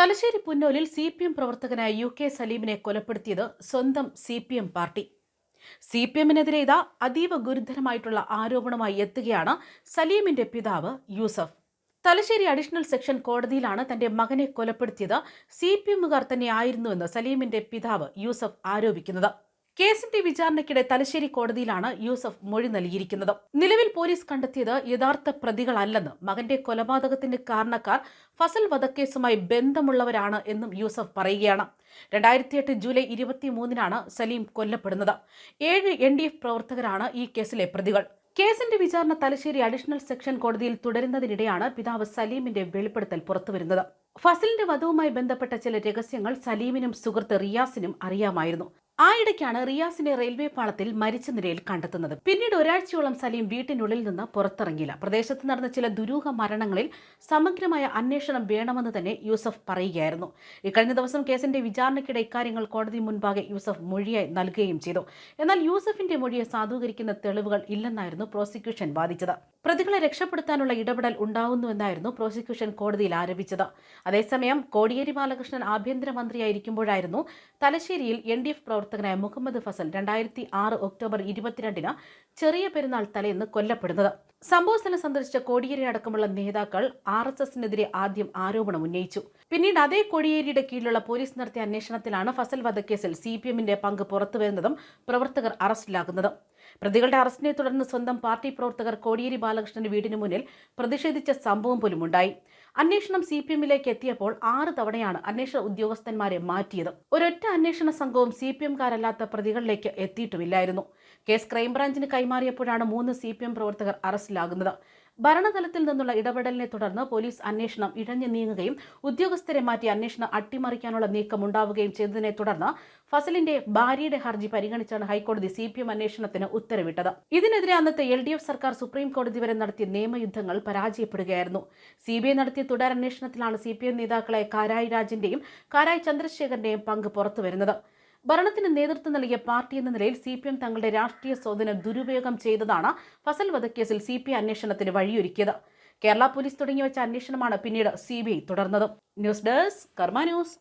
തലശ്ശേരി പുന്നോലിൽ C P M പ്രവർത്തകനായ U K സലീമിനെ കൊലപ്പെടുത്തിയത് സ്വന്തം C P M party. C P എമ്മിനെതിരെ ഇതാ അതീവ ഗുരുതരമായിട്ടുള്ള ആരോപണമായി എത്തുകയാണ് സലീമിന്റെ പിതാവ് യൂസഫ്. തലശ്ശേരി അഡീഷണൽ സെക്ഷൻ കോടതിയിലാണ് തന്റെ മകനെ കൊലപ്പെടുത്തിയത്. സി പി എമ്മുകാർ തന്നെയായിരുന്നുവെന്ന് സലീമിന്റെ പിതാവ് യൂസഫ് ആരോപിക്കുന്നത്. കേസിന്റെ വിചാരണയ്ക്കിടെ തലശ്ശേരി കോടതിയിലാണ് യൂസഫ് മൊഴി നൽകിയിരിക്കുന്നത്. നിലവിൽ പോലീസ് കണ്ടെത്തിയത് യഥാർത്ഥ പ്രതികളല്ലെന്ന് മകന്റെ കൊലപാതകത്തിന്റെ കാരണക്കാർ ഫസൽ വധക്കേസുമായി ബന്ധമുള്ളവരാണ് എന്നും യൂസഫ് പറയുകയാണ്. രണ്ടായിരത്തി എട്ട് ജൂലൈ ഇരുപത്തിമൂന്നിനാണ് സലീം കൊല്ലപ്പെടുന്നത്. ഏഴ് എൻ ഡി എഫ് പ്രവർത്തകരാണ് ഈ കേസിലെ പ്രതികൾ. കേസിന്റെ വിചാരണ തലശ്ശേരി അഡീഷണൽ സെക്ഷൻ കോടതിയിൽ തുടരുന്നതിനിടെയാണ് പിതാവ് സലീമിന്റെ വെളിപ്പെടുത്തൽ പുറത്തുവരുന്നത്. ഫസലിന്റെ വധവുമായി ബന്ധപ്പെട്ട ചില രഹസ്യങ്ങൾ സലീമിനും സുഹൃത്ത് റിയാസിനും അറിയാമായിരുന്നു. ആ ഇടയ്ക്കാണ് റിയാസിനെ റെയിൽവേ പാളത്തിൽ മരിച്ച നിലയിൽ കണ്ടെത്തുന്നത്. പിന്നീട് ഒരാഴ്ചയോളം സലീം വീട്ടിനുള്ളിൽ നിന്ന് പുറത്തിറങ്ങിയില്ല. പ്രദേശത്ത് നടന്ന ചില ദുരൂഹ മരണങ്ങളിൽ സമഗ്രമായ അന്വേഷണം വേണമെന്ന് തന്നെ യൂസഫ് പറയുകയായിരുന്നു. ഇക്കഴിഞ്ഞ ദിവസം കേസിന്റെ വിചാരണയ്ക്കിടെ ഇക്കാര്യങ്ങൾ കോടതി മുൻപാകെ യൂസഫ് മൊഴിയായി നൽകുകയും ചെയ്തു. എന്നാൽ യൂസഫിന്റെ മൊഴിയെ സാധൂകരിക്കുന്ന തെളിവുകൾ ഇല്ലെന്നായിരുന്നു പ്രോസിക്യൂഷൻ വാദിച്ചത്. പ്രതികളെ രക്ഷപ്പെടുത്താനുള്ള ഇടപെടൽ ഉണ്ടാവുന്നുവെന്നായിരുന്നു പ്രോസിക്യൂഷൻ കോടതിയിൽ ആരോപിച്ചത്. അതേസമയം കോടിയേരി ബാലകൃഷ്ണൻ ആഭ്യന്തരമന്ത്രിയായിരിക്കുമ്പോഴായിരുന്നു തലശ്ശേരിയിൽ എൻ ഡി എഫ് പ്രവർത്തകനായ മുഹമ്മദ് ഫസൽ രണ്ടായിരത്തി ആറ് ഒക്ടോബർ ഇരുപത്തിരണ്ടിന് ചെറിയ പെരുന്നാൾ തലേന്ന് കൊല്ലപ്പെടുന്നത്. സംഭവസ്ഥലം സന്ദർശിച്ച കോടിയേരി അടക്കമുള്ള നേതാക്കൾ ആർ എസ് എസിനെതിരെ ആദ്യം ആരോപണം ഉന്നയിച്ചു. പിന്നീട് അതേ കോടിയേരിയുടെ കീഴിലുള്ള പോലീസ് നടത്തിയ അന്വേഷണത്തിലാണ് ഫസൽ വധക്കേസിൽ സി പി എമ്മിന്റെ പങ്ക് പുറത്തുവരുന്നതും പ്രവർത്തകർ അറസ്റ്റിലാകുന്നതും. പ്രതികളുടെ അറസ്റ്റിനെ തുടർന്ന് സ്വന്തം പാർട്ടി പ്രവർത്തകർ കോടിയേരി ബാലകൃഷ്ണന്റെ വീടിന് മുന്നിൽ പ്രതിഷേധിച്ച സംഭവം പോലും ഉണ്ടായി അന്വേഷണം സി പി എമ്മിലേക്ക് എത്തിയപ്പോൾ ആറ് തവണയാണ് അന്വേഷണ ഉദ്യോഗസ്ഥന്മാരെ മാറ്റിയത്. ഒരൊറ്റ അന്വേഷണ സംഘവും സി പി എംകാരല്ലാത്ത പ്രതികളിലേക്ക് എത്തിയിട്ടുമില്ലായിരുന്നു. കേസ് ക്രൈംബ്രാഞ്ചിന് കൈമാറിയപ്പോഴാണ് മൂന്ന് സി പി എം പ്രവർത്തകർ അറസ്റ്റിലാകുന്നത്. ഭരണതലത്തിൽ നിന്നുള്ള ഇടപെടലിനെ തുടർന്ന് പോലീസ് അന്വേഷണം ഇഴഞ്ഞു നീങ്ങുകയും ഉദ്യോഗസ്ഥരെ മാറ്റി അന്വേഷണം അട്ടിമറിക്കാനുള്ള നീക്കം ഉണ്ടാവുകയും ചെയ്തതിനെ തുടർന്ന് ഫസലിന്റെ ഭാര്യയുടെ ഹർജി പരിഗണിച്ചാണ് ഹൈക്കോടതി സി പി എം അന്വേഷണത്തിന് ഉത്തരവിട്ടത്. ഇതിനെതിരെ അന്നത്തെ എൽ ഡി എഫ് സർക്കാർ സുപ്രീം കോടതി വരെ നടത്തിയ നിയമയുദ്ധങ്ങൾ പരാജയപ്പെടുകയായിരുന്നു. സി ബി ഐ നടത്തിയ തുടരന്വേഷണത്തിലാണ് സി പി എം നേതാക്കളായ കാരായി രാജിന്റെയും കാരായി ചന്ദ്രശേഖരന്റെയും പങ്ക് പുറത്തുവരുന്നത്. ഭരണത്തിന് നേതൃത്വം നൽകിയ പാർട്ടി എന്ന നിലയിൽ സി പി എം തങ്ങളുടെ രാഷ്ട്രീയ സ്വാധീനം ദുരുപയോഗം ചെയ്തതാണ് ഫസൽ വധക്കേസിൽ സി പി ഐ അന്വേഷണത്തിന് വഴിയൊരുക്കിയത്. കേരള പോലീസ് തുടങ്ങി വെച്ച അന്വേഷണമാണ് പിന്നീട് C B I തുടർന്നത്. News desk Karma news.